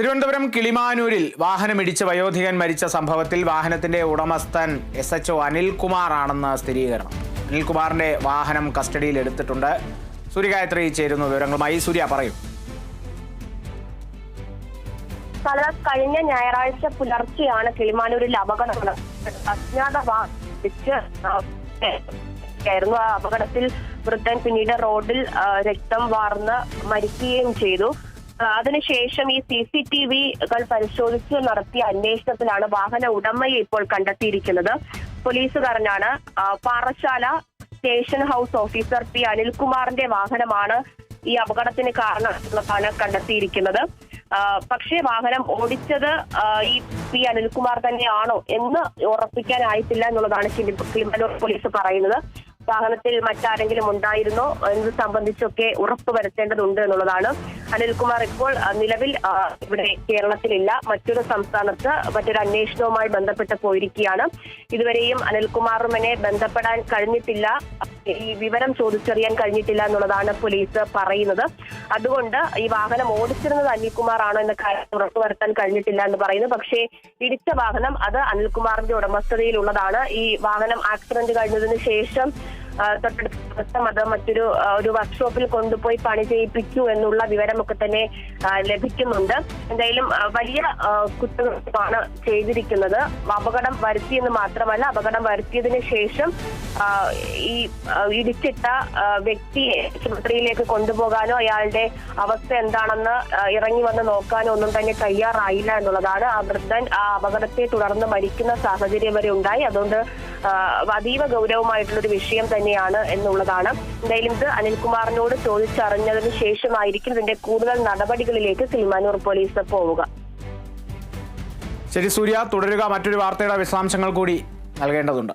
തിരുവനന്തപുരം കിളിമാനൂരിൽ വാഹനമിടിച്ച് വയോധികൻ മരിച്ച സംഭവത്തിൽ വാഹനത്തിന്റെ ഉടമസ്ഥൻ എസ് എച്ച് ഒ അനിൽകുമാർ ആണെന്ന് സ്ഥിരീകരണം. അനിൽകുമാറിന്റെ വാഹനം കസ്റ്റഡിയിൽ എടുത്തിട്ടുണ്ട്. സൂര്യഗായത്രി ചേരുന്ന വിവരങ്ങളുമായി സൂര്യ പറയും. കഴിഞ്ഞ ഞായറാഴ്ച പുലർച്ചെയാണ് കിളിമാനൂരിൽ അപകടം. അജ്ഞാത ആയിരുന്നു അപകടത്തിൽ വൃദ്ധൻ പിന്നീട് റോഡിൽ രക്തം വാർന്ന് മരിക്കുകയും ചെയ്തു. അതിനുശേഷം ഈ സി സി ടി വികൾ പരിശോധിച്ച് നടത്തിയ അന്വേഷണത്തിലാണ് വാഹന ഉടമയെ ഇപ്പോൾ കണ്ടെത്തിയിരിക്കുന്നത്. പോലീസുകാരനാണ് Parassala station house officer P അനിൽകുമാറിന്റെ വാഹനമാണ് ഈ അപകടത്തിന് കാരണം എന്നതാണ് കണ്ടെത്തിയിരിക്കുന്നത് പക്ഷേ വാഹനം ഓടിച്ചത് ഈ പി അനിൽകുമാർ തന്നെയാണോ എന്ന് ഉറപ്പിക്കാനായിട്ടില്ല എന്നുള്ളതാണ് കിളിമലൂർ പോലീസ് പറയുന്നത്. വാഹനത്തിൽ മറ്റാരെങ്കിലും ഉണ്ടായിരുന്നോ എന്നത് സംബന്ധിച്ചൊക്കെ ഉറപ്പ് വരുത്തേണ്ടതുണ്ട് എന്നുള്ളതാണ്. അനിൽകുമാർ ഇപ്പോൾ നിലവിൽ ഇവിടെ കേരളത്തിലില്ല. മറ്റൊരു സംസ്ഥാനത്ത് മറ്റൊരു അന്വേഷണവുമായി ബന്ധപ്പെട്ട് പോയിരിക്കുകയാണ്. ഇതുവരെയും അനിൽകുമാറുമനെ ബന്ധപ്പെടാൻ കഴിഞ്ഞിട്ടില്ല. ഈ വിവരം ചോദിച്ചറിയാൻ കഴിഞ്ഞിട്ടില്ല എന്നുള്ളതാണ് പോലീസ് പറയുന്നത്. അതുകൊണ്ട് ഈ വാഹനം ഓടിച്ചിരുന്നത് അനിൽകുമാർ ആണോ എന്ന കാര്യം ഉറപ്പുവരുത്താൻ കഴിഞ്ഞിട്ടില്ല എന്ന് പറയുന്നു. പക്ഷേ ഇടിച്ച വാഹനം അത് അനിൽകുമാറിന്റെ ഉടമസ്ഥതയിലുള്ളതാണ്. ഈ വാഹനം ആക്സിഡന്റ് കഴിഞ്ഞതിന് ശേഷം തൊട്ടടുത്ത മതം മറ്റൊരു ഒരു വർക്ക്ഷോപ്പിൽ കൊണ്ടുപോയി പണി ചെയ്യിപ്പിച്ചു എന്നുള്ള വിവരമൊക്കെ തന്നെ ലഭിക്കുന്നുണ്ട്. എന്തായാലും വലിയ കുറ്റകൃത്യമാണ് ചെയ്തിരിക്കുന്നത്. അപകടം വരുത്തിയെന്ന് മാത്രമല്ല അപകടം വരുത്തിയതിന് ശേഷം ഈ ഇടിച്ചിട്ട വ്യക്തിയെ ആശുപത്രിയിലേക്ക് കൊണ്ടുപോകാനോ അയാളുടെ അവസ്ഥ എന്താണെന്ന് ഇറങ്ങി വന്ന് നോക്കാനോ ഒന്നും തന്നെ തയ്യാറായില്ല എന്നുള്ളതാണ് ആ വൃദ്ധൻ ആ അപകടത്തെ തുടർന്ന് മരിക്കുന്ന സാഹചര്യം വരെ ഉണ്ടായി. അതുകൊണ്ട് അതീവ ഗൗരവമായിട്ടുള്ള ഒരു വിഷയം തന്നെയാണ് എന്നുള്ളതാണ്. എന്തായാലും ഇത് അനിൽകുമാറിനോട് ചോദിച്ചറിഞ്ഞതിന് ശേഷമായിരിക്കും ഇതിന്റെ കൂടുതൽ നടപടികളിലേക്ക് സിനിമാനൂർ പോലീസ് പോവുക. ശരി സൂര്യ തുടരുക. മറ്റൊരു വാർത്തയുടെ വിശദാംശങ്ങൾ കൂടി നൽകേണ്ടതുണ്ട്.